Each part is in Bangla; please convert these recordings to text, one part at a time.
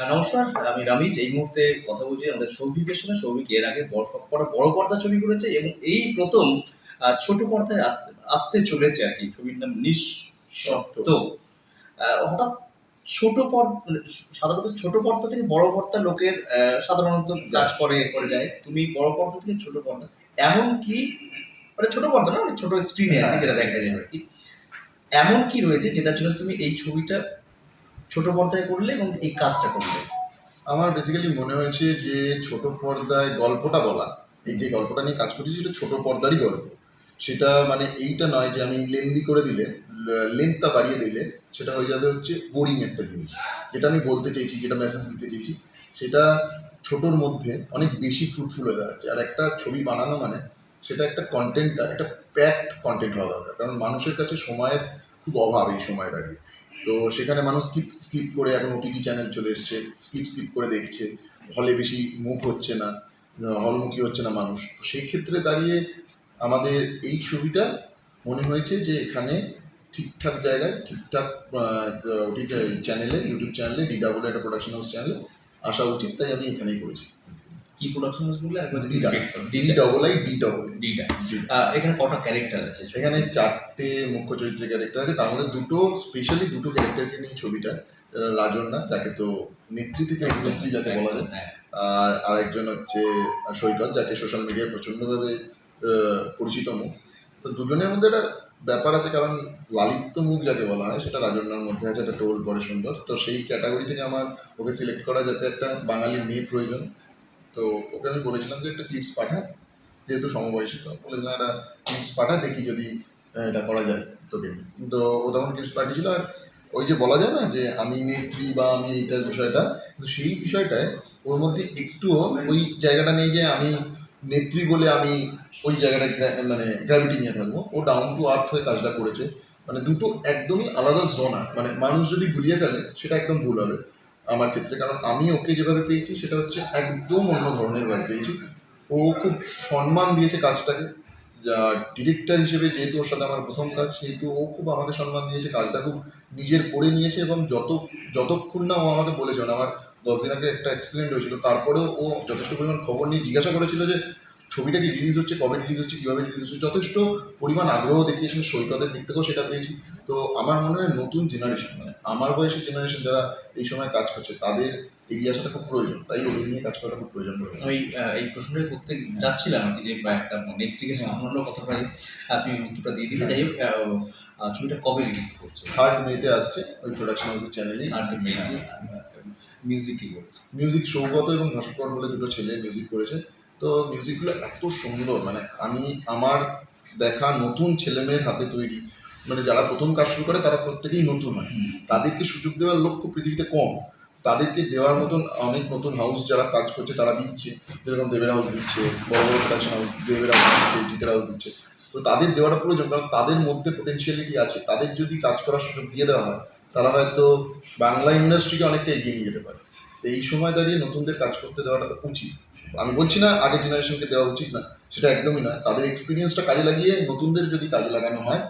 নমস্কার আমি রামিজ। এই মুহূর্তে কথা বলছি আমাদের সৌভিকের সঙ্গে সৌভিক এর আগে বড় বড় পর্দা ছবি করেছে এবং এই প্রথম ছোট পর্দায় আসতে আসতে চলেছে আর কি। ছবির নাম আহ, হঠাৎ ছোট পর্দা সাধারণত ছোট পর্দা থেকে বড় পর্দা লোকের সাধারণত কাজ করে করে যায়। তুমি বড় পর্দা থেকে ছোট পর্দা। এমন কি মানে ছোট পর্দা না মানে ছোট স্ক্রিনে যেটা দেখা যায় আর কি। এমন কি রয়েছে যেটার জন্য তুমি এই ছবিটা ছোট পর্দায় করলে এবং এই কাজটা করলে? আমার বেসিক্যালি মনে হয়েছে যে ছোট পর্দায় গল্পটা বলা, এই যে গল্পটা নিয়ে কাজ করছি সেটা ছোট পর্দারই গল্প। সেটা মানে এইটা নয় যে আমি লেন্দি করে দিলে লেন্থটা বাড়িয়ে দিলে সেটা হয়ে যাবে হচ্ছে বোরিং একটা জিনিস। যেটা আমি বলতে চাইছি যেটা মেসেজ দিতে চাইছি সেটা ছোটোর মধ্যে অনেক বেশি ফ্রুটফুল হয়ে যাচ্ছে আর একটা ছবি বানানো মানে সেটা একটা কন্টেন্টটা একটা প্যাকড কন্টেন্ট হওয়া দরকার। কারণ মানুষের কাছে সময়ের খুব অভাব এই সময় দাঁড়িয়ে। তো সেখানে মানুষ স্কিপ স্কিপ করে এখন ওটিটি চ্যানেল চলে এসছে স্কিপ স্কিপ করে দেখছে হলে বেশি মুখ হচ্ছে না হলমুখী হচ্ছে না মানুষ। তো সেই ক্ষেত্রে দাঁড়িয়ে আমাদের এই ছবিটা মনে হয়েছে যে এখানে ঠিকঠাক জায়গায়, ঠিকঠাক চ্যানেলে ইউটিউব চ্যানেলে ডি ডাবল একটা প্রোডাকশন হাউস চ্যানেলে আসা উচিত, তাই আমি এখানেই করেছি। কি প্রোডাকশন হাউস বললে একবার। D double I D double ডিটা। এখানে কটা ক্যারেক্টার আছে? সেখানে চারটে মুখ্য চরিত্রের ক্যারেক্টার আছে। তার মধ্যে দুটো স্পেশালি দুটো ক্যারেক্টারকে নিয়ে ছবিটা আহ, রাজন্যা যাকে তো নেত্রী থেকে অভিনেত্রী যাকে বলা যায়। হ্যাঁ। আর আরেকজন হচ্ছে সৈকত যাকে সোশ্যাল মিডিয়ায় প্রচণ্ডভাবে পরিচিত মুখ। তো দুজনের মধ্যে একটা ব্যাপার আছে কারণ লালিত্য মুখ যাকে বলা হয় সেটা রাজন্যার মধ্যে আছে একটা টোল পরে সুন্দর। তো সেই ক্যাটাগরি থেকে আমার ওকে সিলেক্ট করা যাতে একটা বাঙালির মেয়ে প্রয়োজন। তো ওকে আমি বলেছিলাম যে একটা টিপস পাঠা যেহেতু সমবয়সী তো। বলেছিলাম একটা টিপস পাঠা, দেখি যদি এটা করা যায় তোকে তো ও তখন টিপস পাঠিয়েছিল, আর ওই যে বলা যায় না যে আমি নেত্রী বা আমি এটার বিষয়টা, কিন্তু সেই বিষয়টায় ওর মধ্যে একটুও ওই জায়গাটা নেই যে আমি নেত্রী বলে আমি ওই জায়গাটা মানে গ্র্যাভিটি নিয়ে থাকব। ও ডাউন টু আর্থ হয়ে কাজটা করেছে। মানে দুটো একদমই আলাদা জোনার মানে মানুষ যদি গুলিয়ে ফেলে, সেটা একদম ভুল হবে। আমার ক্ষেত্রে, কারণ আমি ওকে যেভাবে পেয়েছি, সেটা হচ্ছে একদম অন্য ধরনের ভাবে পেয়েছি। ও খুব সম্মান দিয়েছে কাজটাকে। যা ডিরেক্টর হিসেবে যেহেতু ওর সাথে আমার প্রথম কাজ, সেহেতু ও খুব আমাকে সম্মান দিয়েছে, কাজটা খুব নিজের করে নিয়েছে এবং যত, যতক্ষণ না ও আমাকে বলেছে মানে আমার দশ দিন আগে একটা অ্যাক্সিডেন্ট হয়েছিল, তারপরেও ও যথেষ্ট পরিমাণ খবর নিয়ে জিজ্ঞাসা করেছিল যে ছবিটা কি রিলিজ হচ্ছে কবে রিলিজ হচ্ছে কীভাবে রিলিজ হচ্ছে যথেষ্ট পরিমাণ আগ্রহ দেখিয়েছিল সৈকতের দিক থেকেও সেটা পেয়েছি। তো আমার মনে হয় নতুন জেনারেশন মানে আমার বয়সী জেনারেশন যারা এই সময় কাজ করছে তাদের এগিয়ে আসাটা খুব প্রয়োজন তাই ওদের নিয়ে কাজ করাটা খুব প্রয়োজন আমি এই প্রশ্নটা করতে যাচ্ছিলাম আর কি যে একটা নেত্রীকে সামলানো কথা প্রায় তুমি উত্তরটা দিয়ে দিলে। যাই হোক ছবিটা কবে রিলিজ করছে? থার্ড মেতে আসছে ওই প্রোডাকশন হাউসের চ্যানেলেই আর মিউজিক কি করছে? মিউজিক সৌগত এবং ভাস্কর বলে দুটো ছেলে মিউজিক করেছে। তো মিউজিকগুলো এত সুন্দর মানে আমি আমার দেখা নতুন ছেলেমেয়ের হাতে তৈরি মানে যারা প্রথম কাজ শুরু করে তারা প্রত্যেকেই নতুন হয়। তাদেরকে সুযোগ দেওয়ার লক্ষ্য পৃথিবীতে কম। তাদেরকে দেওয়ার মতন অনেক নতুন হাউস যারা কাজ করছে তারা দিচ্ছে। যেরকম দেবের হাউস দিচ্ছে বড় বড় প্রোডাকশন হাউস দেবের হাউস দিচ্ছে জিতের হাউস দিচ্ছে। তো তাদের দেওয়াটা প্রয়োজন কারণ তাদের মধ্যে পোটেনশিয়ালিটি আছে। তাদের যদি কাজ করার সুযোগ দিয়ে দেওয়া হয় তারা হয়তো বাংলা ইন্ডাস্ট্রিকে অনেকটা এগিয়ে নিয়ে যেতে পারে। এই সময় দাঁড়িয়ে নতুনদের কাজ করতে দেওয়াটা উচিত। আমি বলছি না আগের জেনারেশনকে দেওয়া উচিত না, সেটা একদমই না। তাদের এক্সপিরিয়েন্সটা কাজে লাগিয়ে নতুনদের যদি কাজে লাগানো হয়,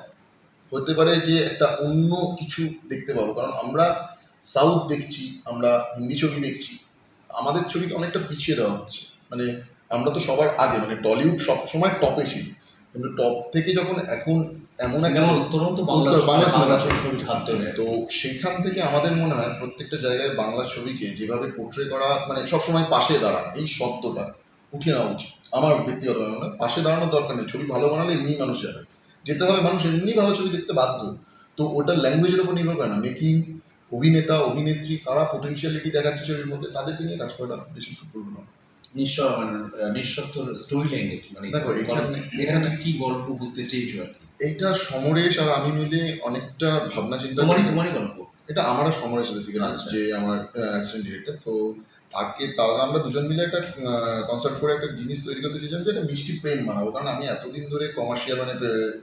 হতে পারে যে একটা অন্য কিছু দেখতে পাবো। কারণ আমরা সাউথ দেখছি, আমরা হিন্দি ছবি দেখছি, আমাদের ছবিকে অনেকটা পিছিয়ে দেওয়া হচ্ছে। মানে আমরা তো সবার আগে মানে টলিউড সবসময় টপে ছিল। কিন্তু টপ থেকে যখন এখন এমন একটা বাংলা সিনেমা। ছবির হাত তো সেইখান থেকে আমাদের মনে হয় প্রত্যেকটা জায়গায় বাংলা ছবিকে যেভাবে পোট্রে করা মানে সবসময় পাশে দাঁড়ানো এই শব্দটা উঠে নেওয়া উচিত। আমার ব্যক্তিগতভাবে মনে পাশে দাঁড়ানোর দরকার নেই। ছবি ভালো বানালে এমনি মানুষ যাবে। যেতে হবে মানুষ এমনি ভালো ছবি দেখতে বাধ্য। তো ওটা ল্যাঙ্গুয়েজের উপর নির্ভর করে না। মেকিং অভিনেতা অভিনেত্রী কারা পোটেনশিয়ালিটি দেখাচ্ছে ছবির মধ্যে তাদেরকে নিয়ে কাজ করাটা বেশি সুপ্রবণ মানে স্টোরি লাইন মানে দেখো, এখানে- এখানে কি গল্প বলতে চেয়েছো আর কি এইটা সমরেশ আর আমি মিলে অনেকটা ভাবনা চিন্তা তোমারই তোমারই গল্প। এটা আমারও সমরেশ বেসিক্যালি আচ্ছা। যে আমার অ্যাসিস্ট্যান্ট ডিরেক্টর তো তাকে তাহলে আমরা দুজন মিলে একটা কনসার্ট করে একটা জিনিস তৈরি করতে চেয়েছিলাম যে একটা মিষ্টি প্রেম বানাবো। কারণ আমি এতদিন ধরে কমার্শিয়াল মানে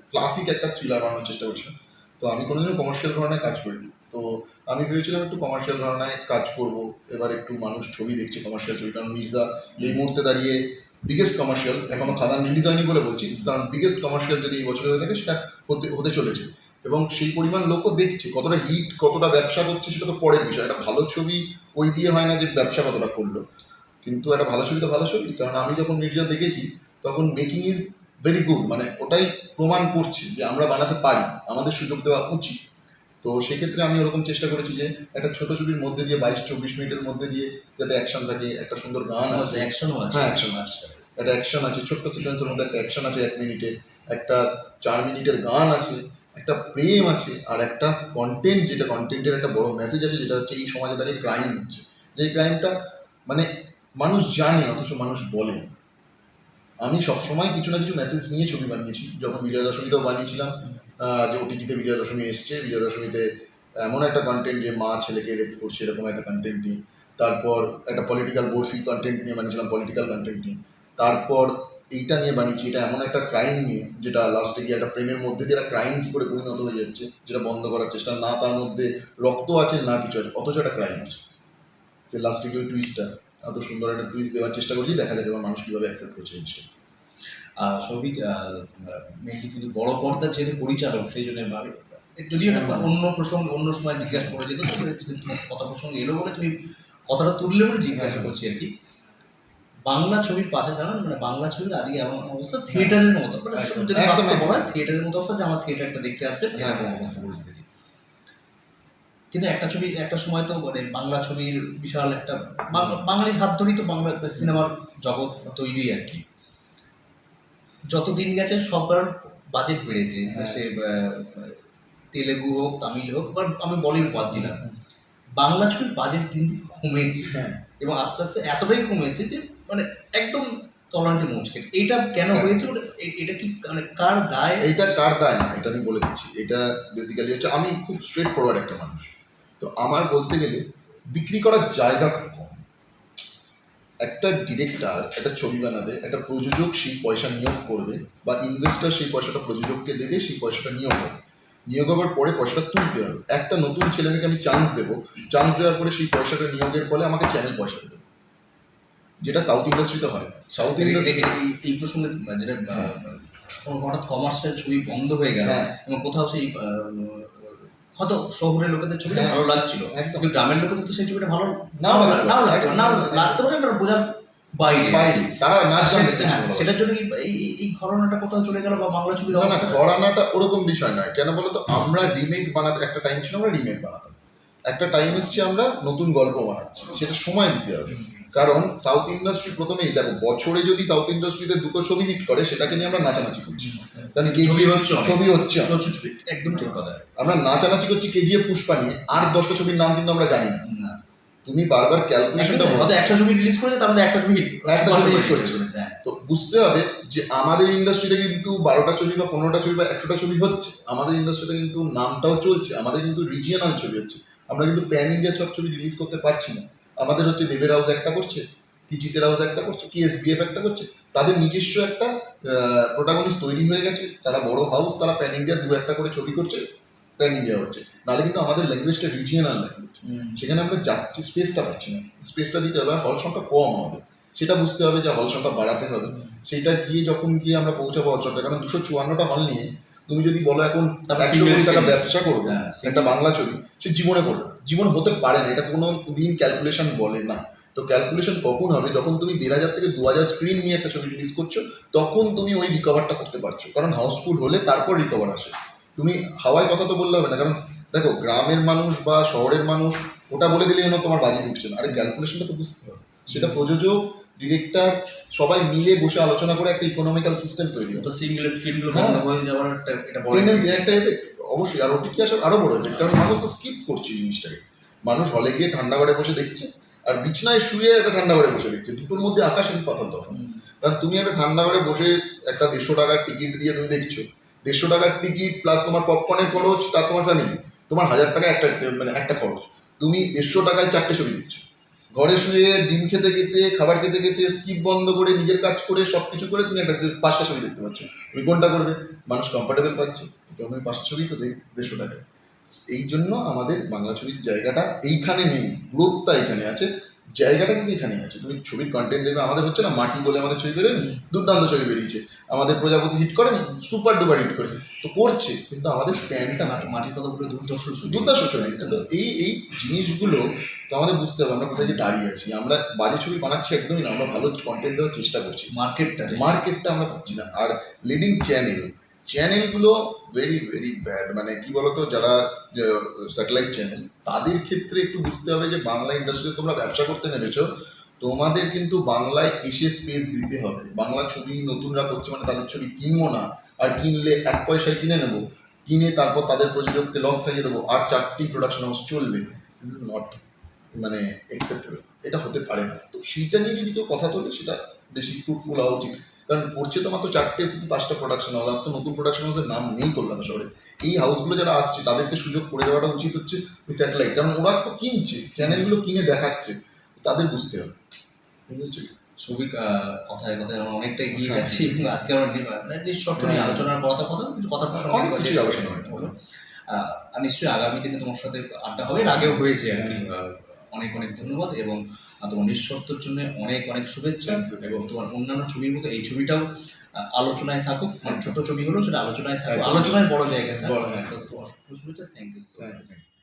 ক্লাসিক একটা থ্রিলার বানানোর চেষ্টা করছিলাম। তো আমি কোনোদিনও কমার্শিয়াল ধরনের কাজ করিনি। তো আমি ভেবেছিলাম একটু কমার্শিয়াল ঘরানায় কাজ করব। এবার একটু মানুষ ছবি দেখছে কমার্শিয়াল ছবি। কারণ মির্জা এই মুহূর্তে দাঁড়িয়ে বিগেস্ট কমার্শিয়াল এখনও খাদান রিলিজ হয়নি বলে বলছি, কারণ বিগেস্ট কমার্শিয়াল যদি এই বছরে হয়ে থাকে সেটা হতে হতে চলেছে। এবং সেই পরিমাণ লোকও দেখছে, কতটা হিট কতটা ব্যবসা করছে সেটা তো পরের বিষয়। একটা ভালো ছবি ওই দিয়ে হয় না যে ব্যবসা কতটা করল। কিন্তু একটা ভালো ছবি তো ভালো ছবি। কারণ আমি যখন মির্জা দেখেছি, তখন মেকিং ইজ ভেরি গুড মানে ওটাই প্রমাণ করছে যে আমরা বানাতে পারি, আমাদের সুযোগ দেওয়া উচিত। তো সেক্ষেত্রে আমি ওরকম চেষ্টা করেছি যে একটা ছোট ছবির মধ্যে দিয়ে বাইশ চব্বিশ মিনিটের মধ্যে দিয়ে যাতে অ্যাকশন থাকে একটা সুন্দর গান আছে অ্যাকশনও আছে। হ্যাঁ, action আচ্ছা একটা অ্যাকশন আছে ছোট্ট সিকোয়েন্সের মধ্যে একটা অ্যাকশন আছে এক মিনিটে একটা চার মিনিটের গান আছে একটা প্রেম আছে আর একটা কন্টেন্ট যেটা কন্টেন্টের একটা বড় মেসেজ আছে যেটা হচ্ছে এই সমাজে দাঁড়িয়ে ক্রাইম হচ্ছে। যে ক্রাইমটা মানে মানুষ জানে অথচ মানুষ বলে না। আমি সবসময় কিছু না কিছু মেসেজ নিয়ে ছবি বানিয়েছি যখন বিজয়া দশমীতেও বানিয়েছিলাম যে ওটিটিতে বিজয়া দশমী এসছে, বিজয়া দশমীতে এমন একটা কন্টেন্ট যে মা ছেলেকে রেপ করছে, এরকম একটা কন্টেন্ট নিয়ে। তারপর একটা পলিটিক্যাল বরফি কন্টেন্ট নিয়ে বানিয়েছিলাম পলিটিক্যাল কন্টেন্ট নিয়ে। তারপর এইটা নিয়ে বানিয়েছি, এটা এমন একটা ক্রাইম নিয়ে, যেটা লাস্টে গিয়ে একটা প্রেমের মধ্যে দিয়ে একটা ক্রাইম কী করে পরিণত হয়ে যাচ্ছে, যেটা বন্ধ করার চেষ্টা। না, তার মধ্যে রক্ত আছে, না কিছু আছে, অথচ একটা ক্রাইম আছে। যে লাস্টে গিয়ে টুইস্টটা এত সুন্দর একটা টুইস্ট দেওয়ার চেষ্টা করছি, দেখা যাবে এবার মানুষ কীভাবে অ্যাকসেপ্ট করছে জিনিসটা। সৌভিক মেনলি কিন্তু বড় পর্দার যেহেতু পরিচালক সেই জন্য ভাবে। যদিও অন্য প্রসঙ্গ অন্য সময় জিজ্ঞাসা করে যেত কথা প্রসঙ্গ এলো বলে তুমি কথাটা তুললে বলে জিজ্ঞাসা করছি আর কি। বাংলা ছবির পাশে দাঁড়ান মানে বাংলা ছবির আজকে এমন অবস্থা থিয়েটারের মতো। মানে। বলা থিয়েটারের মতো অবস্থা যে আমার থিয়েটারটা দেখতে আসবে। এরকম অবস্থা পরিস্থিতি কিন্তু একটা ছবি একটা সময় তো মানে বাংলা ছবির বিশাল একটা বাঙালির হাত ধরেই তো বাংলা সিনেমার জগৎ তৈরি আর কি। যত দিন গেছে সবার বাজেট বেড়েছে। হ্যাঁ। সে তেলেগু হোক তামিল হোক বা আমি বলিউড বাদ দিলাম। বাংলা ছবির বাজেট দিন দিন কমেছে। হ্যাঁ। এবং আস্তে আস্তে এতটাই কমেছে যে মানে একদম তলানিতে পৌঁছে এইটা কেন হ্যাঁ। হয়েছে? মানে এটা কি মানে কার দায়? এইটা কার দায় না এটা আমি বলে দিচ্ছি। এটা বেসিক্যালি হচ্ছে আমি খুব স্ট্রেট ফরওয়ার্ড একটা মানুষ। তো আমার বলতে গেলে বিক্রি করার জায়গা খুব একটা ডিরেক্টর একটা ছবি বানাবে একটা প্রযোজক সেই পয়সা নিয়োগ করবে বা ইনভেস্টর সেই পয়সাটা প্রযোজককে দেবে সেই পয়সাটা নিয়োগ হবে। নিয়োগ হওয়ার পরে পয়সাটা তুলতে হবে। একটা নতুন ছেলেমেয়েকে আমি চান্স দেবো চান্স দেওয়ার পরে সেই পয়সাটা নিয়োগের ফলে আমাকে চ্যানেল পয়সা দেবে। যেটা সাউথ ইন্ডাস্ট্রিতে হয় না। সাউথ ইন্ডাস্ট্রি এই- প্রসঙ্গে যেটা হঠাৎ কমার্শিয়াল ছবি বন্ধ হয়ে গেল হ্যাঁ। এবং কোথাও সেই হয়তো শহরের লোকেদের ছবিটা হ্যাঁ। ভালো লাগছিল। একদম। কিন্তু গ্রামের লোকেদের তো সেই ছবিটা ভালো লাগতে নাও পারে, লাগতো পারে কারণ বোঝার বাইরে। বাইরে তারা নাচ গান দেখতে হ্যাঁ, সেটার জন্য কি এই ঘটনাটা কোথাও চলে গেল বা বাংলা ছবির না না ঘরানাটা ওরকম বিষয় নয়। কেন বলতো আমরা রিমেক বানাতে একটা টাইম ছিল আমরা রিমেক বানাতাম। একটা টাইম এসছে আমরা নতুন গল্প বানাচ্ছি। সেটা সময় দিতে হবে। কারণ সাউথ ইন্ডাস্ট্রি প্রথমেই দেখো বছরে যদি সাউথ ইন্ডাস্ট্রিতে দুটো ছবি হিট করে সেটাকে নিয়ে আমরা নাচানাচি করছি। কারণ ছবি হচ্ছে ছবি হচ্ছে একদম ঠিক কথা। আমরা নাচানাচি করছি কেজিএফ পুষ্পা নিয়ে আর দশটা ছবির নাম কিন্তু আমরা জানি না। তুমি বারবার ক্যালকুলেশনটা হয়তো একশো ছবি রিলিজ করেছে তার মধ্যে একটা ছবি হিট একটা ছবি hit করেছে। হ্যাঁ। তো বুঝতে হবে যে আমাদের ইন্ডাস্ট্রিতে কিন্তু বারোটা ছবি বা পনেরোটা ছবি বা একশোটা ছবি হচ্ছে। আমাদের ইন্ডাস্ট্রিতে কিন্তু নামটাও চলছে আমাদের কিন্তু রিজিয়নাল ছবি হচ্ছে। আমরা কিন্তু প্যান ইন্ডিয়া সব ছবি রিলিজ করতে পারছি না। আমাদের হচ্ছে দেবের হাউস একটা করছে কি জিতের হাউস একটা করছে কি এসবিএফ একটা করছে তাদের নিজস্ব একটা প্রোটাগনিস্ট তৈরি হয়ে গেছে। তারা বড় হাউস তারা প্যান ইন্ডিয়া দু একটা করে ছবি করছে প্যান ইন্ডিয়া হচ্ছে। নাহলে কিন্তু আমাদের ল্যাঙ্গুয়েজটা রিজিয়নাল ল্যাঙ্গুয়েজ সেখানে আমরা যাচ্ছি স্পেসটা পাচ্ছি না। স্পেসটা দিতে হবে আর হল সংখ্যা কম আমাদের। সেটা বুঝতে হবে যে হল সংখ্যা বাড়াতে হবে। সেইটা গিয়ে যখন গিয়ে আমরা পৌঁছাবো হল সংখ্যা কারণ দুশো চুয়ান্নটা হল নিয়ে তুমি যদি বলো এখন একশো কোটি টাকা ব্যবসা করবে হ্যাঁ, একটা বাংলা ছবি সে জীবনে করবে। জীবন হতে পারে না এটা কোনো দিন ক্যালকুলেশন বলে না। তো ক্যালকুলেশন কখন হবে? যখন তুমি দেড় হাজার থেকে দু হাজার স্ক্রিন নিয়ে একটা ছবি রিলিজ করছ তখন তুমি ওই রিকভারটা করতে পারছ। কারণ হাউসফুল হলে তারপর রিকভার আসে। তুমি হাওয়ায় কথা তো বললে হবে না কারণ দেখো গ্রামের মানুষ বা শহরের মানুষ ওটা বলে দিলে যেন তোমার বাজেট উঠছে না। আরে ক্যালকুলেশনটা তো বুঝতে হবে। সেটা প্রযোজক ডিরেক্টর সবাই মিলে বসে আলোচনা করে একটা ইকোনমিক্যাল সিস্টেম তৈরি হয় তো সিঙ্গেল স্ক্রিনগুলো হ্যাঁ। বন্ধ হয়ে। যাওয়ার একটা এটা বড় একটা এফেক্ট অবশ্যই আর ওটিটি আসার আরও বড় এফেক্ট কারণ মানুষ তো স্কিপ করছে জিনিসটাকে। মানুষ হলে গিয়ে ঠান্ডা ঘরে বসে দেখছে আর বিছনায় শুয়ে একটা ঠান্ডা ঘরে বসে দেখছে দুটোর মধ্যে আকাশ পাতাল হুম। কারণ তুমি একটা ঠান্ডা ঘরে বসে একটা দেড়শো টাকার টিকিট দিয়ে তুমি দেখছ দেড়শো টাকার টিকিট প্লাস তোমার পপকর্নের খরচ তার তোমার ফ্যামিলি তোমার হাজার টাকা একটা মানে একটা খরচ। তুমি দেড়শো টাকায় চারটে ছবি দেখছ। ঘরে শুয়ে ডিম খেতে খেতে, খাবার খেতে খেতে, স্কিপ বন্ধ করে, নিজের কাজ করে সব কিছু করে তুমি একটা পাঁচটা ছবি দেখতে পাচ্ছ। তুমি কোনটা করবে? মানুষ কমফোর্টেবল পাচ্ছে। তুমি পাঁচটা ছবি তো দেড়শো টাকা। এই জন্য আমাদের বাংলা ছবির জায়গাটা এইখানে নেই। গ্রোথটা এখানে আছে। জায়গাটা কিন্তু এখানেই আছে। তুমি ছবির কন্টেন্ট দেখবে আমাদের হচ্ছে না মাটি বলে আমাদের ছবি বেরোয়নি দুর্দান্ত ছবি বেরিয়েছে। আমাদের প্রজাপতি হিট করেনি সুপার ডুপার হিট করেছে। তো করছে কিন্তু আমাদের স্প্যানটা না মাটি- মাটির কথা বলে দুর্দর্শ ছবি। দুর্দশ ছবি তো এই এই জিনিসগুলো তো আমাদের বুঝতে হবে আমরা কোথায় গিয়ে দাঁড়িয়ে আছি। আমরা বাজে ছবি বানাচ্ছি একদমই না আমরা ভালো কন্টেন্ট দেওয়ার চেষ্টা করছি। মার্কেটটা মার্কেটটা আমরা পাচ্ছি না। আর লিডিং চ্যানেল চ্যানেলগুলো ভেরি ভেরি ব্যাড মানে কি বলতো, যারা স্যাটেলাইট চ্যানেল তাদের ক্ষেত্রে একটু বুঝতে হবে যে বাংলা ইন্ডাস্ট্রিতে তোমরা ব্যবসা করতে নেমেছো, তোমাদের কিন্তু বাংলায় এসে স্পেস দিতে হবে। বাংলা ছবি নতুনরা করছে মানে তাদের ছবি কিনবো না, আর কিনলে এক পয়সায় কিনে নেব, কিনে তারপর তাদের প্রযোজককে লস খাইয়ে দেবো, আর চারটি প্রোডাকশন হাউস চলবে। দিস ইজ নট মানে অ্যাকসেপ্টেবল এটা হতে পারে না। তো সেইটা নিয়ে যদি কেউ কথা তোলে সেটা বেশি ফ্রুটফুল হওয়া উচিত। কারণ পড়ছে তো মাত্র চারটে কি পাঁচটা প্রোডাকশন হাউস আর তো নতুন প্রোডাকশন হাউসের নাম নেই কলকাতা শহরে এই হাউসগুলো যারা আসছে তাদেরকে সুযোগ করে দেওয়াটা উচিত হচ্ছে ওই স্যাটেলাইট কারণ ওরা তো কিনছে চ্যানেলগুলো কিনে দেখাচ্ছে তাদের বুঝতে হবে এই ছবি কথায় কথায় আমরা অনেকটা এগিয়ে হ্যাঁ। যাচ্ছি আজকে আমরা মানে নিঃশর্ত নিয়ে হ্যাঁ। আলোচনার কথা কথা কিছু কথা অনেক বাজে- আলোচনা হয়। হলো। আর নিশ্চয়ই আগামী দিনে তোমার সাথে আড্ডা হবে আগেও হয়েছে আর কি অনেক অনেক ধন্যবাদ এবং তোমার নিঃশর্তর জন্য অনেক অনেক শুভেচ্ছা এবং তোমার অন্যান্য ছবির মতো এই ছবিটাও আলোচনায় থাকুক। মানে ছোট ছবি হলো সেটা আলোচনায় থাকুক। আলোচনায় বড় জায়গায় থাকুক। শুভেচ্ছা। Thank you so you.